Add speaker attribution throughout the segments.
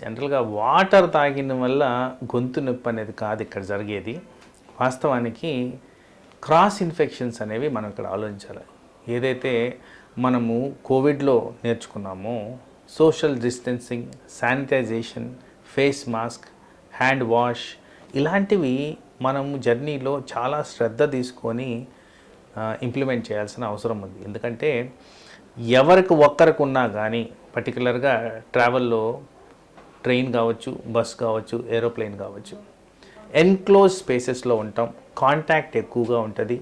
Speaker 1: జనరల్గా వాటర్ తాగిన వల్ల గొంతు నొప్పి అనేది కాదు ఇక్కడ జరిగేది. వాస్తవానికి క్రాస్ ఇన్ఫెక్షన్స్ అనేవి మనం ఇక్కడ ఆలోచించాలి. ఏదైతే మనము కోవిడ్లో నేర్చుకున్నామో social distancing sanitisation face mask hand wash ఇలాంటివి మనము జర్నీలో చాలా శ్రద్ధ తీసుకొని ఇంప్లిమెంట్ చేయాల్సిన అవసరం ఉంది. ఎందుకంటే ఎవరికి ఒక్కరికి ఉన్నా కానీ పర్టికులర్గా ట్రావెల్లో ట్రైన్ కావచ్చు బస్ కావచ్చు ఏరోప్లేన్ కావచ్చు. ఎన్క్లోజ్ స్పేసెస్లో ఉంటాం. కాంటాక్ట్ ఎక్కువగా ఉంటుంది.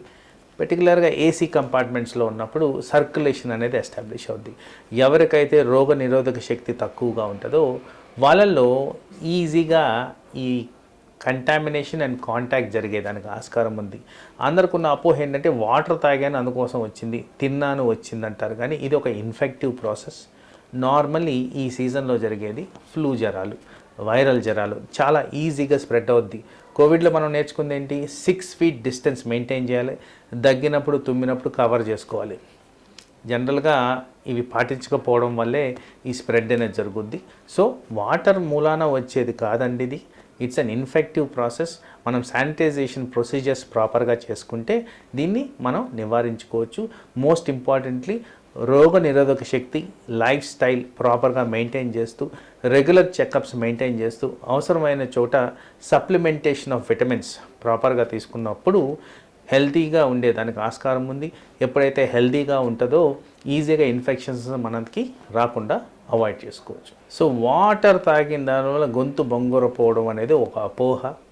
Speaker 1: పర్టికులర్గా ఏసీ కంపార్ట్మెంట్స్లో ఉన్నప్పుడు సర్క్యులేషన్ అనేది ఎస్టాబ్లిష్ అవుద్ది. ఎవరికైతే రోగ నిరోధక శక్తి తక్కువగా ఉంటుందో వాళ్ళల్లో ఈజీగా ఈ కంటామినేషన్ అండ్ కాంటాక్ట్ జరిగేదానికి ఆస్కారం ఉంది. అందరికున్న అపోహ ఏంటంటే వాటర్ తాగాను అందుకోసం వచ్చింది తిన్నాను వచ్చింది అంటారు కానీ ఇది ఒక ఇన్ఫెక్టివ్ ప్రాసెస్ నార్మల్లీ ఈ సీజన్లో జరిగేది ఫ్లూ జ్వరాలు వైరల్ జ్వరాలు. చాలా ఈజీగా స్ప్రెడ్ అవుద్ది. కోవిడ్లో మనం నేర్చుకుంది ఏంటి? సిక్స్ ఫీట్ డిస్టెన్స్ మెయింటైన్ చేయాలి. దగ్గినప్పుడు తుమ్మినప్పుడు కవర్ చేసుకోవాలి. జనరల్గా ఇవి పాటించకపోవడం వల్లే ఈ స్ప్రెడ్ అనేది జరుగుద్ది. సో వాటర్ మూలాన వచ్చేది కాదండి ఇది. ఇట్స్ అన్ ఇన్ఫెక్టివ్ ప్రాసెస్ మనం శానిటైజేషన్ ప్రొసీజర్స్ ప్రాపర్గా చేసుకుంటే దీన్ని మనం నివారించుకోవచ్చు. మోస్ట్ ఇంపార్టెంట్లీ రోగ నిరోధక శక్తి లైఫ్ స్టైల్ ప్రాపర్గా మెయింటైన్ చేస్తూ రెగ్యులర్ చెకప్స్ మెయింటైన్ చేస్తూ అవసరమైన చోట సప్లిమెంటేషన్ ఆఫ్ విటమిన్స్ ప్రాపర్గా తీసుకున్నప్పుడు హెల్తీగా ఉండేదానికి ఆస్కారం ఉంది. ఎప్పుడైతే హెల్తీగా ఉంటుందో ఈజీగా ఇన్ఫెక్షన్స్ మనకి రాకుండా అవాయిడ్ చేసుకోవచ్చు. సో వాటర్ తాగిన దానివల్ల గొంతు బొంగురపోవడం అనేది ఒక అపోహ.